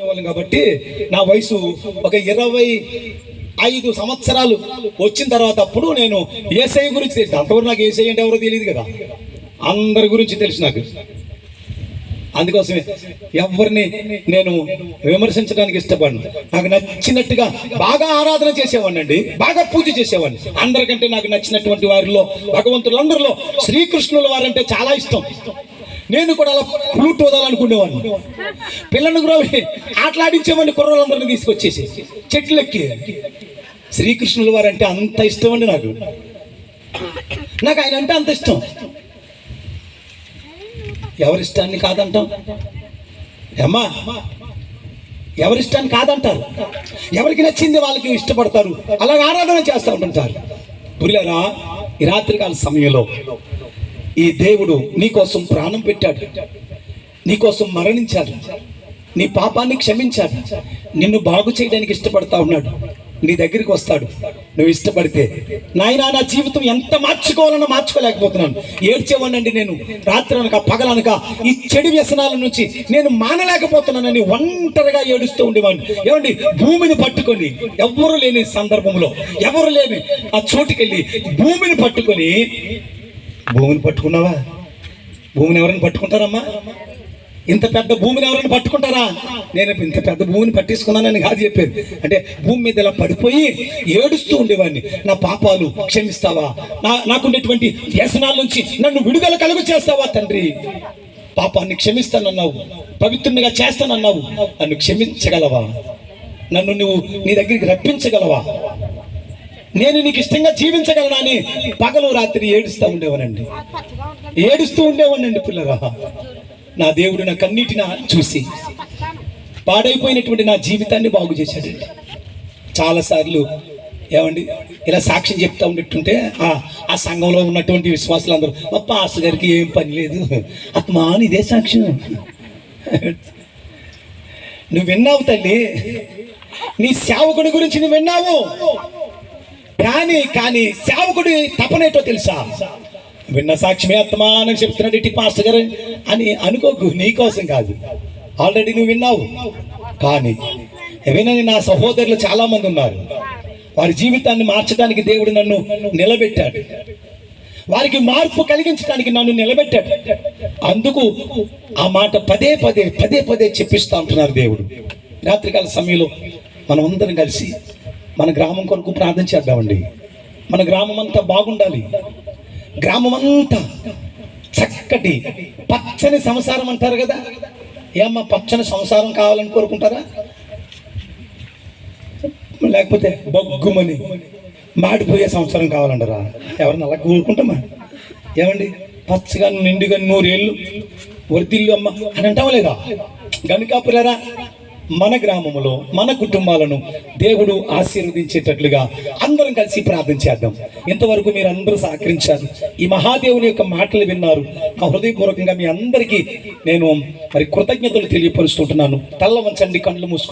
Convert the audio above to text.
కాబట్టి నా వయసు ఒక ఇరవై ఐదు సంవత్సరాలు వచ్చిన తర్వాత అప్పుడు నేను ఏసఐ గురించి తెలిసి అంతవరకు నాకు ఏసఐ అంటే ఎవరో తెలియదు కదా. అందరి గురించి తెలుసు నాకు. అందుకోసమే ఎవరిని నేను విమర్శించడానికి ఇష్టపడను. నాకు నచ్చినట్టుగా బాగా ఆరాధన చేసేవాడిని అండి. బాగా పూజ చేసేవాడిని. అందరికంటే నాకు నచ్చినటువంటి వారిలో భగవంతులందరిలో శ్రీకృష్ణుల వారంటే చాలా ఇష్టం. నేను కూడా అలా ఫ్లూట్ వదాలనుకునేవాడిని పిల్లలు కూడా ఆటలాడించేవాడిని కుర్రలందరినీ తీసుకొచ్చేసి చెట్లెక్కి. శ్రీకృష్ణుల వారు అంటే అంత ఇష్టం అండి నాకు. నాకు ఆయన అంటే అంత ఇష్టం. ఎవరిష్టాన్ని కాదంటాం? అమ్మా ఎవరిష్టాన్ని కాదంటారు? ఎవరికి నచ్చింది వాళ్ళకి ఇష్టపడతారు? అలాగే ఆరాధన చేస్తూ ఉంటుంటారు పురిలరా ఈ రాత్రికాల సమయంలో ఈ దేవుడు నీకోసం ప్రాణం పెట్టాడు. నీకోసం మరణించాడు. నీ పాపాన్ని క్షమించాడు. నిన్ను బాగు చేయడానికి ఇష్టపడతా ఉన్నాడు. నీ దగ్గరికి వస్తాడు. నువ్వు ఇష్టపడితే. నాయనా నా జీవితం ఎంత మార్చుకోవాలన్నా మార్చుకోలేకపోతున్నాను. ఏడ్చేవాడినండి నేను. రాత్రి అనక పగలనక ఈ చెడు వ్యసనాల నుంచి నేను మానలేకపోతున్నానని ఒంటరిగా ఏడుస్తూ ఉండేవాడిని. ఏమండి? భూమిని పట్టుకొని ఎవరు లేని సందర్భంలో ఎవరు లేని ఆ చోటుకెళ్ళి భూమిని పట్టుకొని భూమిని పట్టుకున్నావా? భూమిని ఎవరైనా పట్టుకుంటారమ్మా? ఇంత పెద్ద భూమిని ఎవరైనా పట్టుకుంటారా? నేను ఇంత పెద్ద భూమిని పట్టించుకున్నానని కాదు చెప్పేది. అంటే భూమి మీద ఇలా పడిపోయి ఏడుస్తూ ఉండేవాడిని. నా పాపాలు క్షమిస్తావా? నా నాకుండేటువంటి వ్యసనాల నుంచి నన్ను విడుదల కలుగు చేస్తావా తండ్రి? పాపాన్ని క్షమిస్తానన్నావు. పవిత్రునిగా చేస్తానన్నావు. నన్ను క్షమించగలవా? నన్ను నువ్వు నీ దగ్గరికి రప్పించగలవా? నేను నీకు ఇష్టంగా జీవించగలనా అని పగలు రాత్రి ఏడుస్తూ ఉండేవానండి. ఏడుస్తూ ఉండేవానండి పిల్లరా. నా దేవుడు నా కన్నీటిన చూసి పాడైపోయినటువంటి నా జీవితాన్ని బాగు చేశాడండి. చాలాసార్లు ఏమండి ఇలా సాక్ష్యం చెప్తా ఉండేటుంటే ఆ ఆ సంఘంలో ఉన్నటువంటి విశ్వాసులు అందరూ మా పాస్ గారికి ఏం పని లేదు. ఆత్మా అని ఇదే సాక్ష్యం. నువ్వు విన్నావు తల్లి. నీ సేవకుడి గురించి నువ్వు విన్నావు. కానీ కానీ సేవకుడి తపనేటో తెలుసా? విన్న సాక్ష్యమే ఆత్మా అని చెప్తున్నాడు ఇటు పాస్టర్ గారు. అని అనుకోకు నీకోసం కాదు. ఆల్రెడీ నువ్వు విన్నావు. కానీ వినని నా సహోదరులు చాలా మంది ఉన్నారు. వారి జీవితాన్ని మార్చడానికి దేవుడు నన్ను నిలబెట్టాడు. వారికి మార్పు కలిగించడానికి నన్ను నిలబెట్టాడు. అందుకు ఆ మాట పదే పదే పదే పదే చెప్పిస్తూ ఉంటున్నారు దేవుడు. రాత్రికాల సమయంలో మనం అందరం కలిసి మన గ్రామం కొరకు ప్రార్థన చేద్దామండి. మన గ్రామం అంతా బాగుండాలి. గ్రామం అంతా చక్కటి పచ్చని సంసారం అంటారు కదా? ఏమ్మా పచ్చని సంసారం కావాలని కోరుకుంటారా? లేకపోతే బొగ్గుమని మాడిపోయే సంవత్సరం కావాలంటారా? ఎవరిని అలా కోరుకుంటామా? ఏమండి? పచ్చగా నిండుగా నూరేళ్ళు వర్దిల్లు అమ్మ అని అంటావా లేదా? గనుకాపురారా? మన గ్రామంలో మన కుటుంబాలను దేవుడు ఆశీర్వదించేటట్లుగా అందరం కలిసి ప్రార్థన చేద్దాం. ఇంతవరకు మీరు అందరూ సహకరించారు ఈ మహాదేవుని యొక్క మాటలు విన్నారు ఆ హృదయపూర్వకంగా మీ అందరికీ నేను మరి కృతజ్ఞతలు తెలియపరుస్తుంటున్నాను. తల్ల వంచండి కళ్ళు మూసుకు